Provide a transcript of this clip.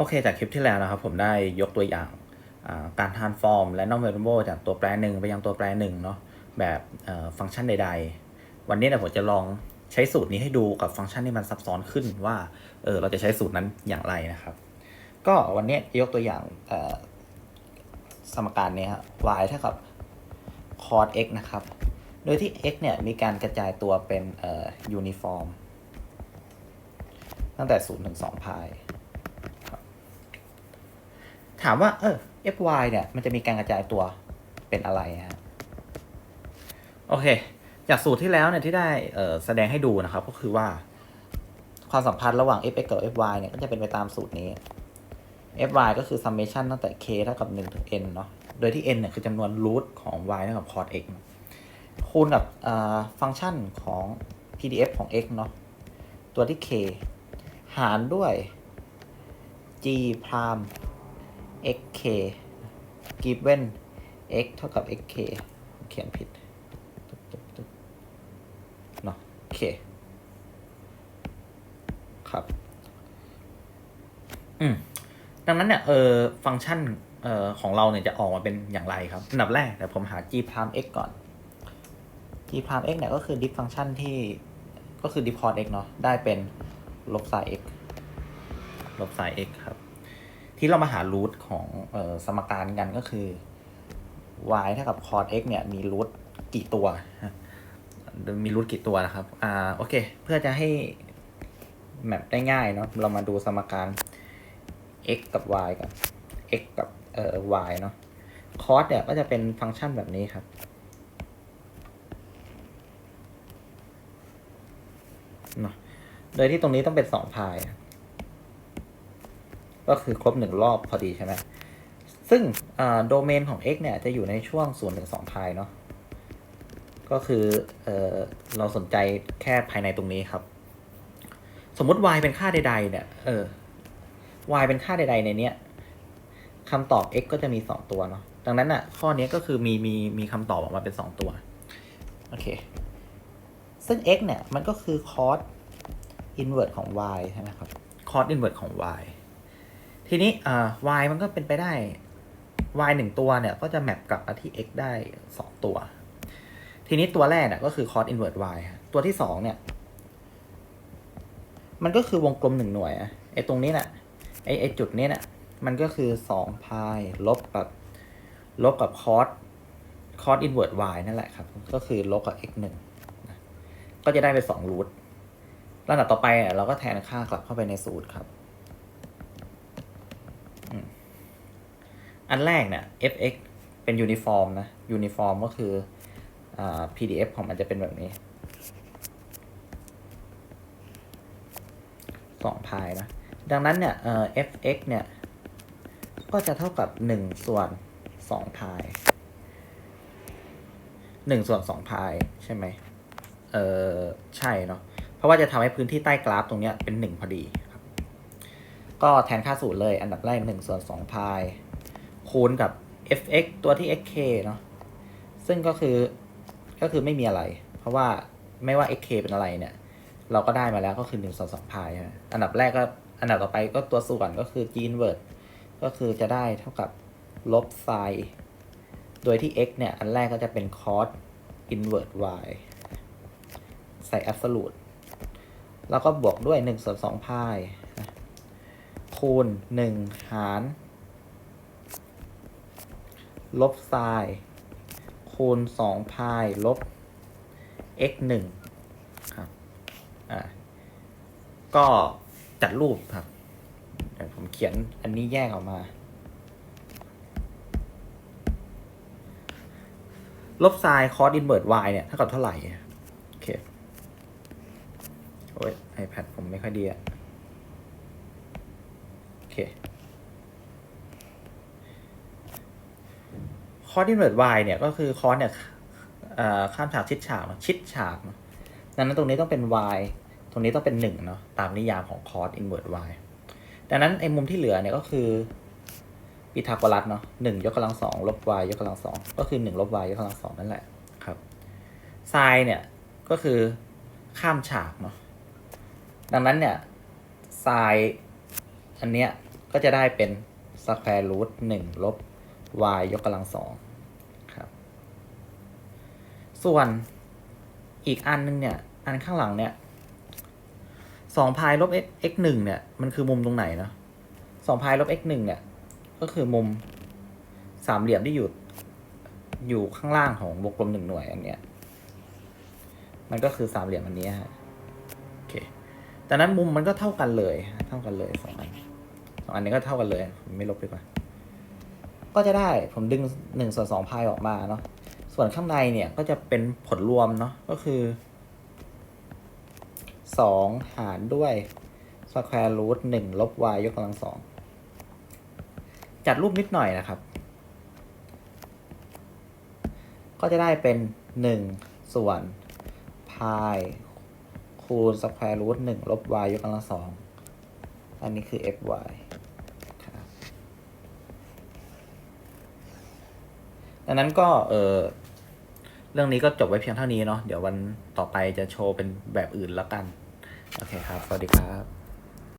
โอเค จากคลิปที่แล้วนะครับ ผมได้ยกตัวอย่างการ transform และ non variable จากตัวแปรหนึ่งไปยังตัวแปรหนึ่งเนาะแบบฟังก์ชันใด ๆ วันนี้เนี่ยผมจะลองใช้สูตรนี้ให้ดูกับฟังก์ชันที่มันซับซ้อนขึ้นว่าเออเราจะใช้สูตรนั้นอย่างไรนะครับ ก็วันนี้ยกตัวอย่างสมการนี้ยฮะ y เท่ากับ cos x นะครับ โดยที่ x เนี่ยมีการกระจายตัวเป็นเอ่อ uniform ตั้งแต่0ถึง2พาย ถามว่าเออ fy เนี่ย มันจะมีการกระจายตัวเป็นอะไรฮะโอเค จากสูตรที่แล้วเนี่ยที่ได้แสดงให้ดูนะครับ ก็คือว่าความสัมพันธ์ระหว่าง fx กับ fy เนี่ยก็จะเป็นไปตามสูตรนี้ fy ก็คือ summation ตั้งแต่ k เท่ากับ 1 ถึง n เนาะ โดยที่ n เนี่ยคือจำนวน root ของ y เท่ากับ cos x คูณกับฟังก์ชันของ pdf ของ x เนาะ ตัวที่ k หารด้วย g prime xk given x เท่ากับ xk เขียนผิดเนาะโอเค ครับ อืม ดังนั้นเนี่ย เออฟังก์ชัน เอ่อ ของเราเนี่ยจะออกมาเป็นอย่างไรครับ อันดับแรกเดี๋ยวผมหา g prime x ก่อน g prime x เนี่ยก็คือ diff ฟังก์ชันที่ ก็คือ diff cos x เนาะ ได้เป็นลบ sin x ลบ sin x ครับ ที่เรามาหารูทของออสมการกันก็คือ y เท่ากับ cos x เนี่ยมีรูทกี่ตัว มีรูทกี่ตัวนะครับ อ่าโอเค เพื่อจะให้แมปได้ง่ายเนาะเรามาดูสมการ x กับ y กับ x กับเอ่อ y เนาะ cos เนี่ยก็จะเป็นฟังก์ชันแบบนี้ครับเนาะโดยที่ตรงนี้ต้องเป็นสองพาย ก็คือครบหนึ่งรอบพอดีใช่ไหมซึ่งโดเมนของ x เนี่ยจะอยู่ในช่วง0ถึง2พายเนาะก็คือเออเราสนใจแค่ภายในตรงนี้ครับ สมมติ y เป็นค่าใดๆเนี่ยเออ y เป็นค่าใดๆในเนี้ยคำตอบ x ก็จะมี 2 ตัวเนาะดังนั้นอะ ข้อนี้ก็คือมีมีมีคำตอบออกมาเป็น 2 ตัวโอเค ซึ่ง x เนี่ย มันก็คือ cos inverse ของ y ใช่ไหมครับ cos inverse ของ y ทีนี้อ่า y มันก็เป็นไปได้ y หนึ่งตัวเนี่ยก็จะแมปกลับมาที่ x ได้สองตัว ทีนี้ตัวแรกเนี่ยก็คือ cos inverse y ตัวที่สองเนี่ย มันก็คือวงกลมหนึ่งหน่วยอไอ้ตรงนี้น่ะไอ้ไอ้จุดนี้น่ะมันก็คือสองพายลบกับลบกับ cos cos inverse y นั่นแหละครับ ก็คือลบกับ x หนึ่งก็จะได้เป็นสองรูทลำดับต่อไปอะเราก็แทนค่ากลับเข้าไปในสูตรครับ อันแรกเนี่ย fx เป็นยูนิฟอร์มนะยูนิฟอร์มก็คืออ pdf ของมันจะเป็นแบบนี้สองพายนะ ดังนั้นเนี่ยเอ่อ fx เนี่ย ก็จะเท่ากับหนึ่งส่วนสองพายหนึ่งส่วนสองพายใช่ไหมเออใช่เนาะ เพราะว่าจะทำให้พื้นที่ใต้กราฟตรงเนี้ยเป็นหนึ่งพอดีครับ ก็แทนค่าสูตรเลยอันดับแรกหนึ่งส่วนสองพาย คูณกับ fx ตัวที่ xk เนาะซึ่งก็คือก็คือไม่มีอะไร เพราะว่าไม่ว่า xk เป็นอะไรเนี่ย เราก็ได้มาแล้วก็คือ1ส่วน2พายอันดับแรกก็อันดับต่อไปก็ตัวส่วนก็คือ g inverse ก็คือจะได้เท่ากับลบ sin โดยที่ x เนี่ย อันแรกก็จะเป็น cos inverse y ใส่ absolute แล้วก็บวกด้วย1ส่วน2พายคูณ 1 หาร ลบ sin คูณ2พายลบ x 1ครับ อ่า ก็จัดรูปครับเดี๋ยวผมเขียนอันนี้แยกออกมา ลบ sin cos inverse y เนี่ยเท่ากับเท่าไหร่ โอเค โอ้ย iPad ผมไม่ค่อยดีอะโอเค cos inverse y เนี่ยก็คือ cos เนี่ยข้ามฉากชิดฉากเนอะชิดฉากเนอะดังนั้นตรงนี้ต้องเป็น y ตรงนี้ต้องเป็นหนึ่งเนาะตามนิยามของ cos inverse y ดังนั้นไอ้มุมที่เหลือเนี่ยก็คือปีทาโกรัสเนาะหนึ่งยกกำลังสองลบ y ยกกำลังสองก็คือหนึ่งลบ y ยกกำลังสองนั่นแหละครับ sin เนี่ยก็คือข้ามฉากเนาะดังนั้นเนี่ย sin อันเนี้ยก็จะได้เป็น square root หนึ่งลบ y ยกกำลังสองครับ ส่วนอีกอันนึงเนี่ย อันข้างหลังเนี่ยสองพายลบ x x หนึ่งเนี่ย มันคือมุมตรงไหนเนาะสองพายลบ x หนึ่งเนี่ย ก็คือมุมสามเหลี่ยมที่อยู่อยู่ข้างล่างของวงกลมหนึ่งหน่วยอันเนี้ย มันก็คือสามเหลี่ยมอันนี้ฮะโอเคแต่นั้นมุมมันก็เท่ากันเลย เท่ากันเลยสองอันสองอันนี้ก็เท่ากันเลย ไม่ลบดีกว่า ก็จะได้ผมดึงหนึ่งส่วนสองพายออกมาเนาะส่วนข้างในเนี่ยก็จะเป็นผลรวมเนาะก็คือสองหารด้วยสแควร์รูทหนึ่งลบ y ยกกำลังสองจัดรูปนิดหน่อยนะครับ ก็จะได้เป็นหนึ่งส่วนพายคูณสแควร์รูทหนึ่งลบ y ยกกำลังสองอันนี้คือ fy ครับ ดังนั้นก็เออเรื่องนี้ก็จบไว้เพียงเท่านี้เนาะเดี๋ยววันต่อไปจะโชว์เป็นแบบอื่นแล้วกัน โอเคครับ สวัสดีครับ